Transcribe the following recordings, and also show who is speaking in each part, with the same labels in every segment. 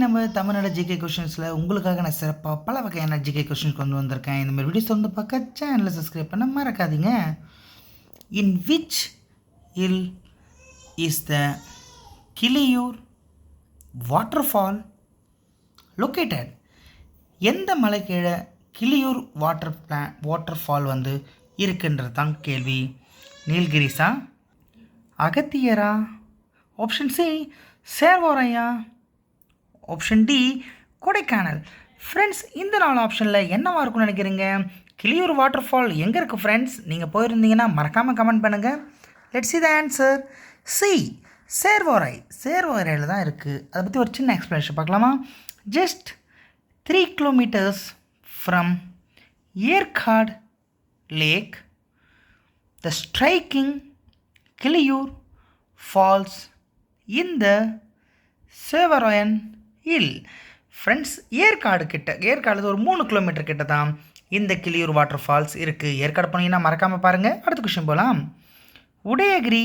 Speaker 1: நம்ம தமிழ்நாடு ஜிகே கொஷின்ஸில் உங்களுக்காக நான் சிறப்பாக பல வகையான ஜிகே கொஷின்ஸ் கொண்டு வந்திருக்கேன். இந்த மாதிரி வீடியோஸ் வந்து பார்க்க சேனலை சப்ஸ்கிரைப் பண்ண மறக்காதீங்க. In which hill is the Kiliyur waterfall located எந்த மலை கீழே கிளியூர் வாட்டர் வாட்டர் வாட்டர்ஃபால் வந்து இருக்குன்றது தான் கேள்வி. நீல்கிரிஸா அகத்தியரா? ஆப்ஷன் சி சேர்வோரையா ஆப்ஷன் டி கொடைக்கானல். ஃப்ரெண்ட்ஸ் இந்த நாலு ஆப்ஷனில் என்னவாக இருக்கும்னு நினைக்கிறீங்க? கிளியூர் வாட்டர் ஃபால் எங்கே இருக்குது ஃப்ரெண்ட்ஸ் நீங்கள் போயிருந்தீங்கன்னா மறக்காமல் கமெண்ட் பண்ணுங்கள் let see the answer C Shevaroy. சேர்வோரையில் தான் இருக்குது அதை பற்றி ஒரு சின்ன எக்ஸ்ப்ளனேஷன் பார்க்கலாமா? Just three kilometres from Yercaud lake the striking Kiliyur falls இந்த சேவராயன் ஹில் ஃப்ரெண்ட்ஸ் ஏற்காடு கிட்ட ஏற்காடு ஒரு மூணு கிலோமீட்டர் கிட்ட தான் இந்த கிளியூர் வாட்டர் ஃபால்ஸ் இருக்குது ஏற்காடு போனீங்கன்னா மறக்காமல் பாருங்கள் அடுத்த கொஷின் போகலாம் Udayagiri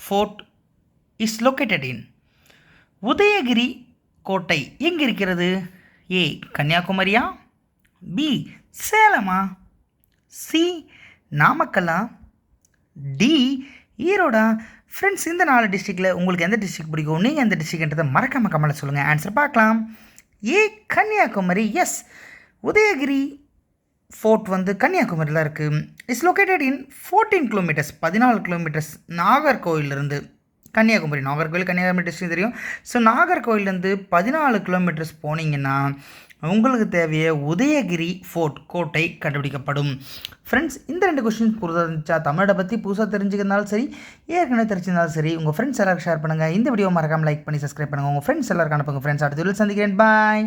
Speaker 1: fort is located in Udayagiri கோட்டை எங்கே இருக்கிறது? ஏ கன்னியாகுமரியா? பி சேலமா? சி நாமக்கல்லா? டி ஈரோடா? ஃப்ரெண்ட்ஸ் இந்த நாலு டிஸ்ட்ரிக்டில் உங்களுக்கு எந்த டிஸ்ட்ரிக்ட் பிடிக்கும்? நீங்கள் எந்த டிஸ்ட்ரிக்ன்றதை மறக்காமல் கமெண்ட்டில் சொல்லுங்கள் ஆன்சர் பார்க்கலாம். A Kanyakumari. Yes Udayagiri fort வந்து கன்னியாகுமரியில் இருக்குது it's located in fourteen kilometres பதினாலு கிலோமீட்டர்ஸ் நாகர்கோவிலிருந்து. கன்னியாகுமரி நாகர்கோவில் கன்னியாகுமரி டிஸ்ட்ரிக் தெரியும். ஸோ நாகர்கோவிலேருந்து பதினாலு கிலோமீட்டர்ஸ் போனீங்கன்னா உங்களுக்கு தேவைய உதயகிரி ஃபோர்ட் கோட்டை கண்டுபிடிக்கப்படும். ஃப்ரெண்ட்ஸ் இந்த ரெண்டு கொஸ்டின்ஸ் புதுசாக இருந்துச்சா தமிழை பற்றி புதுசாக தெரிஞ்சுக்கிறதாலும் சரி ஏற்கனவே தெரிஞ்சிருந்தாலும் சரி உங்கள் ஃப்ரெண்ட்ஸ் எல்லாருக்கும் ஷேர் பண்ணுங்கள் இந்த வீடியோ மறக்காமல் லைக் பண்ணி சப்ஸ்கிரைப் பண்ணுங்கள் உங்கள் ஃப்ரெண்ட்ஸ் எல்லாருக்கும் அனுப்புங்க. ஃப்ரெண்ட்ஸ் அடுத்த வீடியோ சந்திக்கிறேன். பாய்